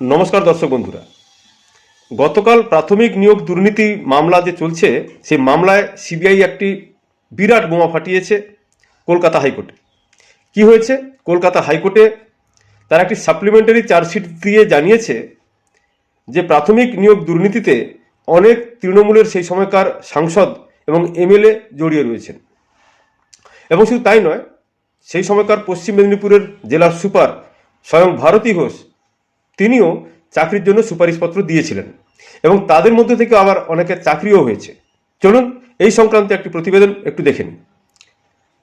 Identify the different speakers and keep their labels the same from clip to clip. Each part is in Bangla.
Speaker 1: নমস্কার দর্শক বন্ধুরা। গতকাল প্রাথমিক নিয়োগ দুর্নীতি মামলা যে চলছে, সেই মামলায় সিবিআই একটি বিরাট বোমা ফাটিয়েছে কলকাতা হাইকোর্টে। কি হয়েছে? কলকাতা হাইকোর্টে তারা একটি সাপ্লিমেন্টারি চার্জশিট দিয়ে জানিয়েছে যে প্রাথমিক নিয়োগ দুর্নীতিতে অনেক তৃণমূলের সেই সময়কার সাংসদ এবং এমএলএ জড়িয়ে রয়েছেন। এবং শুধু তাই নয়, সেই সময়কার পশ্চিম মেদিনীপুরের জেলার সুপার স্বয়ং ভারতী ঘোষ তিনিও চাকরির জন্য সুপারিশপত্র দিয়েছিলেন এবং তাদের মধ্যে থেকে আবার অনেকের চাকরিও হয়েছে। চলুন এই সংক্রান্ত একটি প্রতিবেদন একটু দেখে নিন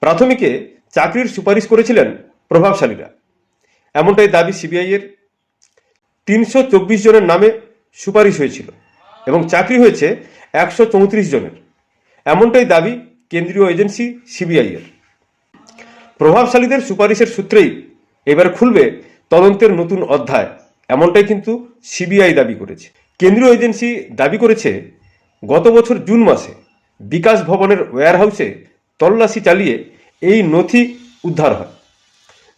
Speaker 1: প্রাথমিকে চাকরির সুপারিশ করেছিলেন প্রভাবশালীরা। এমনটাই দাবি সিবিআইয়ের তিনশো চব্বিশ জনের নামে সুপারিশ হয়েছিল এবং চাকরি হয়েছে একশো চৌত্রিশ জনের। এমনটাই দাবি কেন্দ্রীয় এজেন্সি সিবিআইয়ের প্রভাবশালীদের সুপারিশের সূত্রেই এবার খুলবে তদন্তের নতুন অধ্যায়। এমনটাই কিন্তু সিবিআই দাবি করেছে। কেন্দ্রীয় এজেন্সি দাবি করেছে, গত বছর জুন মাসে বিকাশ ভবনের ওয়্যারহাউসে তল্লাশি চালিয়ে এই নথি উদ্ধার হয়।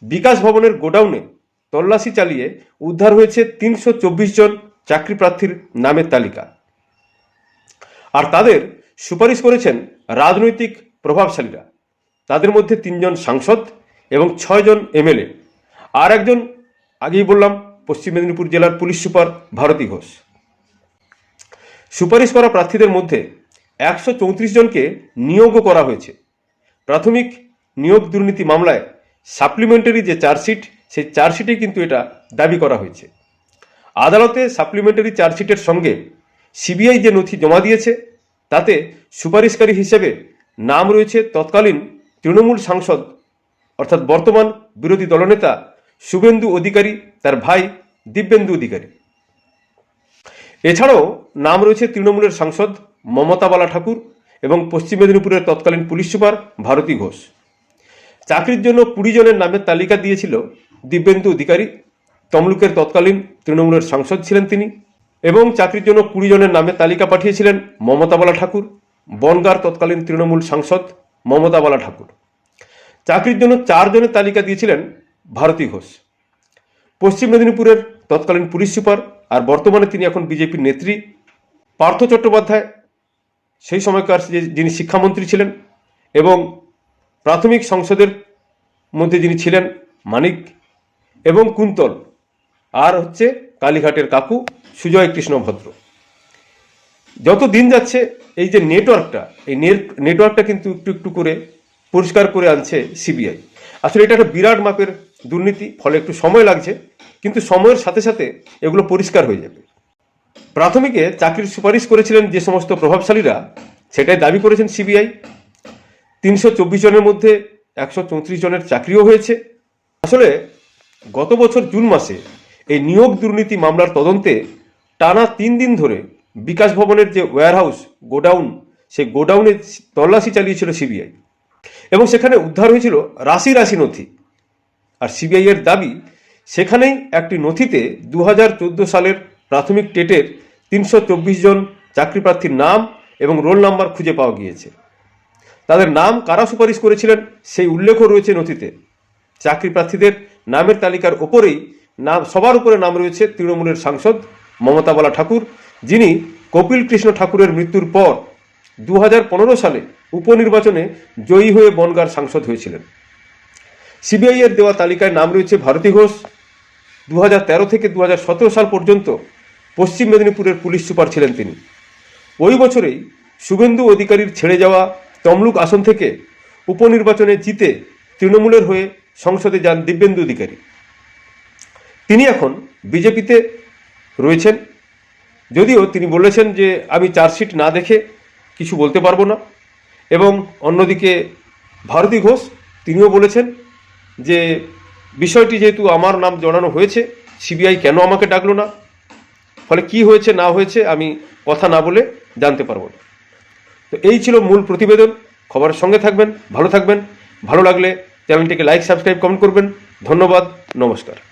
Speaker 1: বিকাশ ভবনের গোডাউনে তল্লাশি চালিয়ে উদ্ধার হয়েছে তিনশো চব্বিশ জন চাকরি প্রার্থীর নামের তালিকা। আর তাদের সুপারিশ করেছেন রাজনৈতিক প্রভাবশালীরা। তাদের মধ্যে তিনজন সাংসদ এবং ছয়জন এমএলএ। আর একজন, আগেই বললাম পশ্চিম মেদিনীপুর জেলার পুলিশ সুপার ভারতী ঘোষ। সুপারিশ করা প্রার্থীদের মধ্যে একশো চৌত্রিশ জনকে নিয়োগও করা হয়েছে। প্রাথমিক নিয়োগ দুর্নীতি মামলায় সাপ্লিমেন্টারি যে চার্জশিট, সেই চার্জশিটে কিন্তু এটা দাবি করা হয়েছে। আদালতে সাপ্লিমেন্টারি চার্জশিটের সঙ্গে সিবিআই যে নথি জমা দিয়েছে, তাতে সুপারিশকারী হিসেবে নাম রয়েছে তৎকালীন তৃণমূল সাংসদ, অর্থাৎ বর্তমান বিরোধী দলনেতা শুভেন্দু অধিকারী, তার ভাই দিব্যেন্দু অধিকারী। এছাড়াও নাম রয়েছে তৃণমূলের সাংসদ মমতা বালা ঠাকুর এবং পশ্চিম মেদিনীপুরের তৎকালীন পুলিশ সুপার ভারতী ঘোষ। চাকরির জন্য কুড়ি জনের নামের তালিকা দিয়েছিল দিব্যেন্দু অধিকারী। তমলুকের তৎকালীন তৃণমূলের সাংসদ ছিলেন তিনি এবং চাকরির জন্য কুড়ি জনের নামের তালিকা পাঠিয়েছিলেন মমতা বালা ঠাকুর, বনগার তৎকালীন তৃণমূল সাংসদ মমতা বালা ঠাকুর। চাকরির জন্য চারজনের তালিকা দিয়েছিলেন ভারতী ঘোষ। পশ্চিম মেদিনীপুরের তৎকালীন পুলিশ সুপার আর বর্তমানে তিনি এখন বিজেপির নেত্রী পার্থ চট্টোপাধ্যায়। সেই সময়কার যিনি শিক্ষামন্ত্রী ছিলেন এবং প্রাথমিক সংসদের মধ্যে যিনি ছিলেন মানিক এবং কুন্তল আর হচ্ছে কালীঘাটের কাকু সুজয় কৃষ্ণ ভদ্র। যত দিন যাচ্ছে এই যে নেটওয়ার্কটা, এই নেটওয়ার্কটা কিন্তু একটু একটু করে পরিষ্কার করে আনছে সিবিআই। আসলে এটা একটা বিরাট মাপের দুর্নীতি, ফলে একটু সময় লাগছে, কিন্তু সময়ের সাথে সাথে এগুলো পরিষ্কার হয়ে যাবে। প্রাথমিকে চাকরির সুপারিশ করেছিলেন যে সমস্ত প্রভাবশালীরা, সেটাই দাবি করেছেন সিবিআই। তিনশো চব্বিশ জনের মধ্যে একশো চৌত্রিশ জনের চাকরিও হয়েছে। আসলে গত বছর জুন মাসে এই নিয়োগ দুর্নীতি মামলার তদন্তে টানা তিন দিন ধরে বিকাশ ভবনের যে ওয়্যারহাউস গোডাউন, সেই গোডাউনে তল্লাশি চালিয়েছিল সিবিআই। এবং সেখানে উদ্ধার হয়েছিল রাশি রাশি নথি। আর সিবিআই এর দাবি, সেখানেই একটি নথিতে দু হাজার চোদ্দ সালের প্রাথমিক টেটের তিনশো চব্বিশ জন চাকরি প্রার্থীর নাম এবং রোল নাম্বার খুঁজে পাওয়া গিয়েছে। তাদের নাম কারা সুপারিশ করেছিলেন সেই উল্লেখও রয়েছে নথিতে। চাকরি প্রার্থীদের নামের তালিকার ওপরেই নাম, সবার উপরে নাম রয়েছে তৃণমূলের সাংসদ মমতা বালা ঠাকুর, যিনি কপিল কৃষ্ণ ঠাকুরের মৃত্যুর পর দু হাজার পনেরো সালে উপনির্বাচনে জয়ী হয়ে বনগার সাংসদ হয়েছিলেন। সিবিআই এর দেওয়া তালিকায় নাম রয়েছে ভারতী ঘোষ। দু হাজার তেরো থেকে দু হাজার সতেরো সাল পর্যন্ত পশ্চিম মেদিনীপুরের পুলিশ সুপার ছিলেন তিনি। ওই বছরেই শুভেন্দু অধিকারীর ছেড়ে যাওয়া তমলুক আসন থেকে উপনির্বাচনে জিতে তৃণমূলের হয়ে সংসদে যান দিব্যেন্দু অধিকারী। তিনি এখন বিজেপিতে রয়েছেন। যদিও তিনি বলেছেন যে, আমি চার্জশিট না দেখে কিছু বলতে পারব না। এবং অন্যদিকে ভারতী ঘোষ তিনিও বলেছেন যে বিষয়টি যেহেতু আমার নাম জড়ানো হয়েছে, সিবিআই কেন আমাকে ডাকলো না? ফলে কি হয়েছে, না হয়েছে, আমি কথা না বলে জানতে পারব না। তো এই ছিল মূল প্রতিবেদন। খবরের সঙ্গে থাকবেন, ভালো থাকবেন। ভালো লাগলে চ্যানেলটিকে লাইক সাবস্ক্রাইব কমেন্ট করবেন। ধন্যবাদ, নমস্কার।